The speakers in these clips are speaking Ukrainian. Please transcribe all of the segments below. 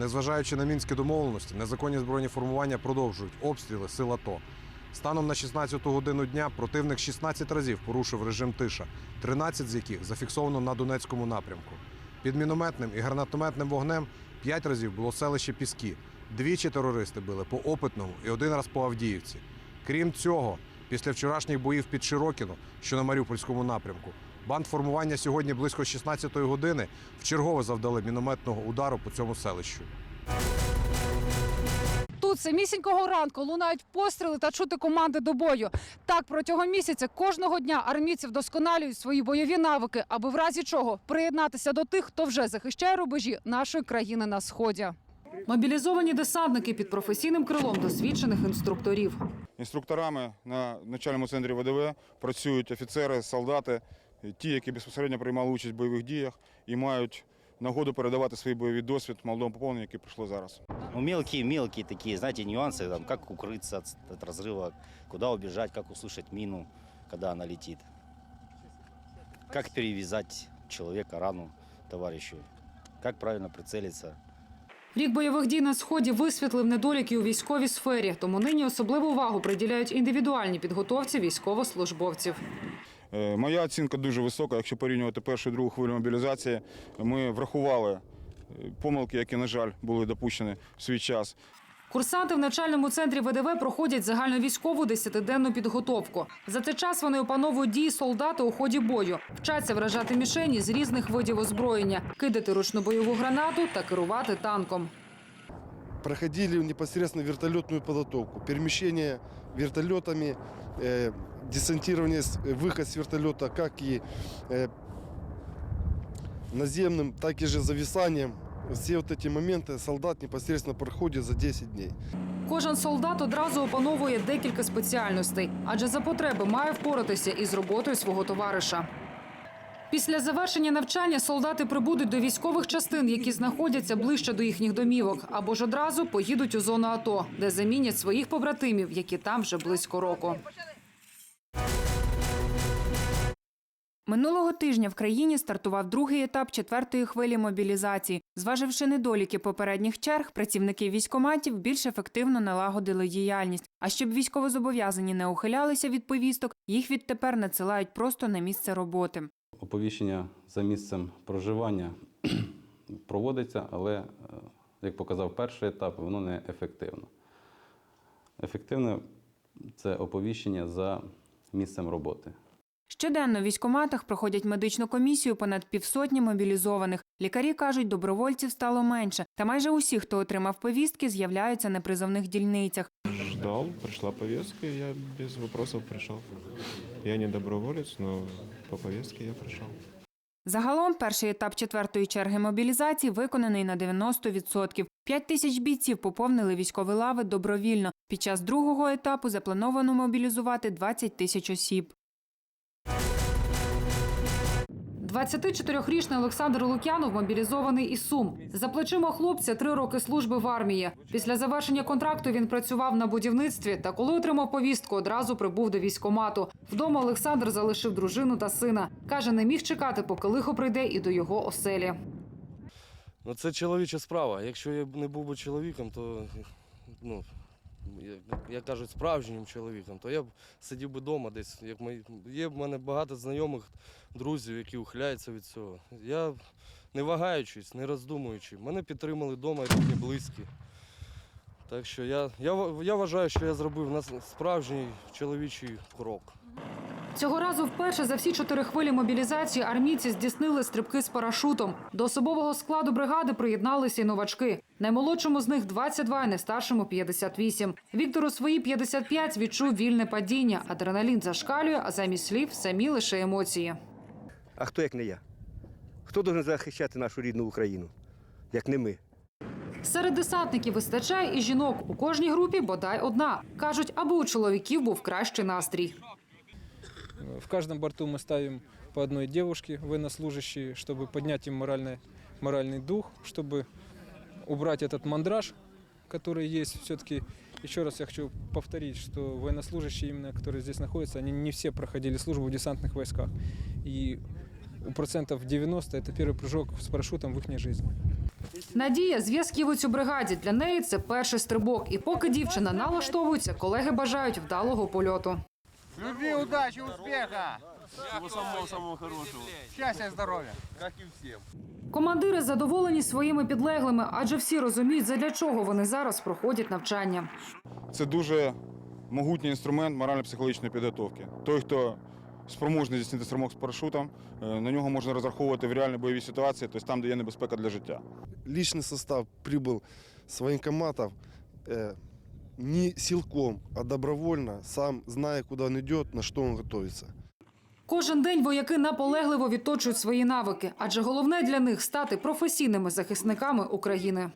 Незважаючи на мінські домовленості, незаконні збройні формування продовжують обстріли сил АТО. Станом на 16 годину дня противник 16 разів порушив режим тиша, 13 з яких зафіксовано на Донецькому напрямку. Під мінометним і гранатометним вогнем 5 разів було селище Піски. Двічі терористи били по Опитному і один раз по Авдіївці. Крім цього, після вчорашніх боїв під Широкіно, що на Маріупольському напрямку, бандформування сьогодні близько 16-ї години вчергове завдали мінометного удару по цьому селищу. Тут самісінького ранку лунають постріли та чути команди до бою. Так протягом місяця кожного дня армійці вдосконалюють свої бойові навики, аби в разі чого приєднатися до тих, хто вже захищає рубежі нашої країни на сході. Мобілізовані десантники під професійним крилом досвідчених інструкторів. Інструкторами на начальному центрі ВДВ працюють офіцери, солдати, ті, які безпосередньо приймали участь в бойових діях і мають нагоду передавати свій бойовий досвід молодому поповненню, яке прийшло зараз. Ну, мелкие-мелкие такие, знаете, нюансы, там, как укрыться от, от разрыва, куда убежать, как услышать мину, когда она летит. Как перевязать человека, рану товарищу, как правильно прицелиться. Рік бойових дій на сході висвітлив недоліки у військовій сфері, тому нині особливу увагу приділяють індивідуальній підготовці військовослужбовців. Е, Моя оцінка дуже висока. Якщо порівнювати першу і другу хвилю мобілізації, ми врахували е, помилки, які, на жаль, були допущені в свій час. Курсанти в навчальному центрі ВДВ проходять загальновійськову десятиденну підготовку. За цей час вони опановують дії солдата у ході бою, вчаться вражати мішені з різних видів озброєння, кидати ручну бойову гранату та керувати танком. проходили непосредственно вертолетную подготовку. Перемещение вертолетами, э, десантирование, с- э, выход с вертолета, как и э, наземным, так и же зависанием. Все вот эти моменты солдат непосредственно проходит за 10 дней. Кожен солдат одразу опановує декілька спеціальностей, адже за потреби має впоратися із роботою свого товариша. Після завершення навчання солдати прибудуть до військових частин, які знаходяться ближче до їхніх домівок, або ж одразу поїдуть у зону АТО, де замінять своїх побратимів, які там вже близько року. Минулого тижня в країні стартував другий етап четвертої хвилі мобілізації. Зваживши недоліки попередніх черг, працівники військоматів більш ефективно налагодили діяльність. А щоб військовозобов'язані не ухилялися від повісток, їх відтепер надсилають просто на місце роботи. Оповіщення за місцем проживання проводиться, але, е, як показав перший етап, воно не ефективно. Ефективне це оповіщення за місцем роботи. Щоденно в військоматах проходять медичну комісію понад півсотні мобілізованих. Лікарі кажуть, добровольців стало менше. Та майже усі, хто отримав повістки, з'являються на призовних дільницях. Ждал, пришла повестка, и я без вопросов пришел. Я не доброволец, но по повестке я пришел. Загалом перший етап четвертої черги мобілізації виконаний на 90%. П'ять тисяч бійців поповнили військові лави добровільно. Під час другого етапу заплановано мобілізувати 20 тисяч осіб. 24-річний Олександр Лук'янов мобілізований із Сум. За плечима хлопця три роки служби в армії. Після завершення контракту він працював на будівництві та коли отримав повістку, одразу прибув до військомату. Вдома Олександр залишив дружину та сина. Каже, не міг чекати, поки лихо прийде і до його оселі. Ну, це чоловіча справа. Якщо я не був би чоловіком, то ну, як, кажуть, справжнім чоловіком, то я б сидів би вдома десь. Як мої, є в мене багато знайомих друзів, які ухиляються від цього. Я не вагаючись, не роздумуючи. Мене підтримали вдома рідні, близькі. Так що я, я, я вважаю, що я зробив нас справжній чоловічий крок. Цього разу вперше за всі чотири хвилі мобілізації армійці здійснили стрибки з парашутом. До особового складу бригади приєдналися й новачки. Наймолодшому з них 22, а найстаршому 58. Віктор у свої 55 відчув вільне падіння. Адреналін зашкалює, а замість слів самі лише емоції. А хто як не я? Хто должен захищати нашу рідну Україну, як не ми? Серед десантників вистачає і жінок. У кожній групі бодай одна. Кажуть, аби у чоловіків був кращий настрій. В каждом борту мы ставим по одной девушке, военнослужащие, чтобы поднять им моральный, моральный дух, чтобы убрать этот мандраж, который есть. Все-таки, еще раз я хочу повторить, что военнослужащие, именно которые здесь находятся, они не все проходили службу в десантных войсках. И у процентов 90 это первый прыжок с парашютом в их жизни. Надія зв'язківець у бригаді. Для неї це перший стрибок. І поки дівчина налаштовується, колеги бажають вдалого польоту. Любви, удачи, успеха! Всего самого-самого хорошего. Счастья и здоровья. Как и всем. Командири задоволені своїми підлеглими, адже всі розуміють, задля чого вони зараз проходять навчання. Це дуже могутній інструмент морально-психологічної підготовки. Той, хто спроможний здійснити стрибок з парашутом, е, на нього можна розраховувати в реальній бойовій ситуації, тобто там, де є небезпека для життя. Личный состав прибыл с военкоматов э, не силком, а добровольно, сам зная, куда он идет, на что он готовится. Кожен день вояки наполегливо відточують свої навики, адже головне для них стати професійними захисниками України.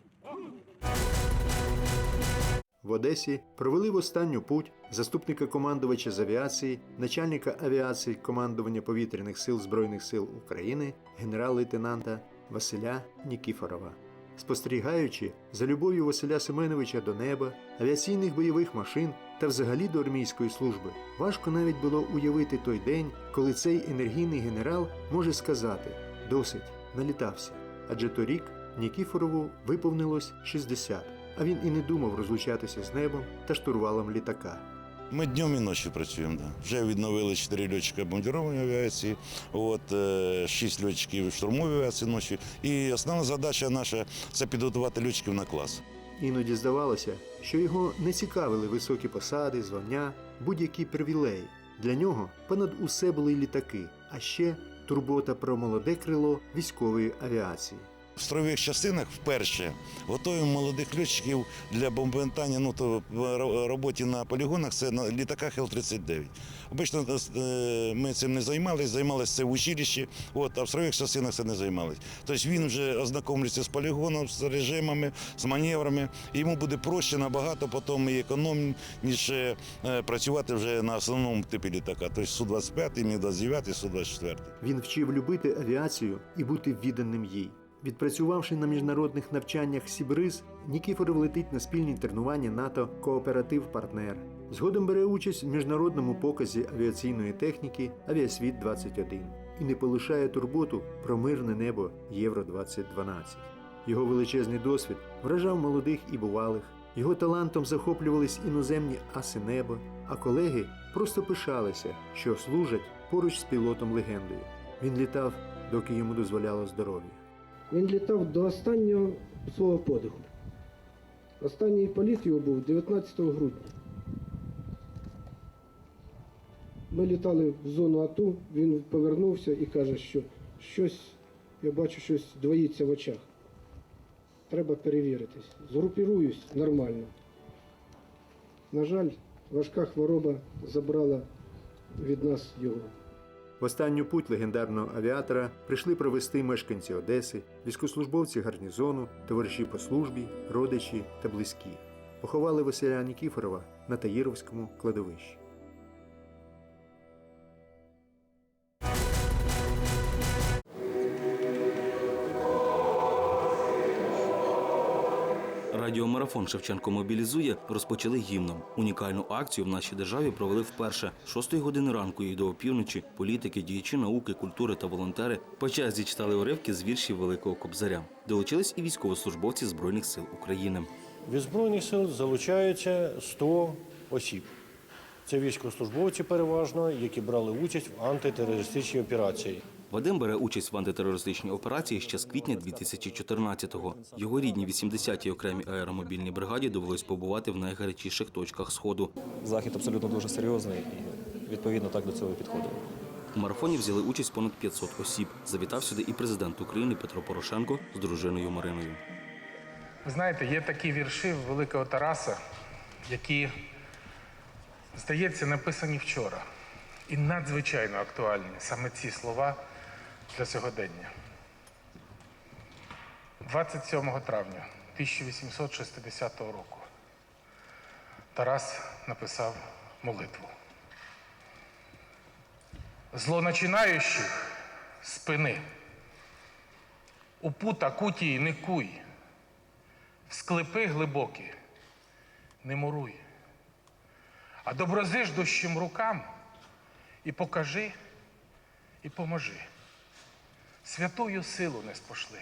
В Одесі провели в останню путь заступника командувача з авіації, начальника авіації командування повітряних сил Збройних сил України генерал-лейтенанта Василя Нікіфорова. Спостерігаючи за любов'ю Василя Семеновича до неба, авіаційних бойових машин та взагалі до армійської служби, важко навіть було уявити той день, коли цей енергійний генерал може сказати: досить, налітався. Адже торік Нікіфорову виповнилось 60, а він і не думав розлучатися з небом та штурвалом літака. Ми днем і ночі працюємо. Да. Вже відновили 4 льотчика бомбардирової авіації, от, е, 6 льотчиків штурмової авіації ночі. І основна задача наша це підготувати льотчиків на клас. Іноді здавалося, що його не цікавили високі посади, звання, будь-які привілеї. Для нього понад усе були літаки, а ще турбота про молоде крило військової авіації. В строєвих частинах вперше готуємо молодих льотчиків для бомбардування, ну то роботі на полігонах це на літаках Л-39. Обично е, ми цим не займалися, займалися це в училищі, от, а в строєвих частинах це не займалися. Тобто він вже ознакомлюється з полігоном, з режимами, з маневрами. Йому буде проще набагато потім і економніше е, працювати вже на основному типі літака. Тобто Су-25, Мі-29, Су-24. Він вчив любити авіацію і бути відданим їй. Відпрацювавши на міжнародних навчаннях Сібриз, Нікіфоров летить на спільні тренування НАТО Кооператив Партнер. Згодом бере участь в міжнародному показі авіаційної техніки Авіасвіт 21 і не полишає турботу про мирне небо Євро 2012. Його величезний досвід вражав молодих і бувалих. Його талантом захоплювались іноземні аси неба, а колеги просто пишалися, що служать поруч з пілотом легендою. Він літав, доки йому дозволяло здоров'я. Він літав до останнього свого подиху. Останній політ його був 19 грудня. Ми літали в зону АТУ, він повернувся і каже, що щось, я бачу, щось двоїться в очах. Треба перевіритись. Згрупіруюсь нормально. На жаль, важка хвороба забрала від нас його. Останню путь легендарного авіатора прийшли провести мешканці Одеси, військослужбовці гарнізону, товариші по службі, родичі та близькі. Поховали Василя Нікіфорова на Таїровському кладовищі. Радіомарафон Шевченко мобілізує розпочали гімном. Унікальну акцію в нашій державі провели вперше. 6 години ранку і до опівночі політики, діячі науки, культури та волонтери по черзі читали уривки з віршів Великого Кобзаря. Долучились і військовослужбовці Збройних сил України. Від Збройних сил залучається 100 осіб. Це військовослужбовці переважно, які брали участь в антитерористичній операції. Вадим бере участь в антитерористичній операції ще з квітня 2014-го. Його рідній 80-й окремій аеромобільній бригаді довелось побувати в найгарячіших точках сходу. Захід абсолютно дуже серйозний і відповідно так до цього і підходимо. У марафоні взяли участь понад 500 осіб. Завітав сюди і президент України Петро Порошенко з дружиною Мариною. Ви знаєте, є такі вірші Великого Тараса, які, здається, написані вчора. І надзвичайно актуальні саме ці слова для сьогодення. 27 травня 1860 року Тарас написав молитву. Злоначинаючих спини. У пута кутії не куй. В склепи глибокі не муруй, а доброзиждущим рукам і покажи, і поможи. Святую силу не спошли.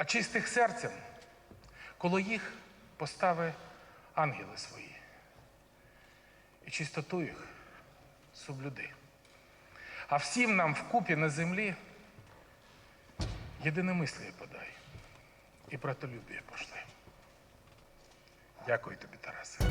а чистих серцем, коло їх постави ангели свої. І чистоту їх соблюди. А всім нам вкупі на землі єдиномисліє подай і братолюбіє пошли. Дякую тобі, Тарасе.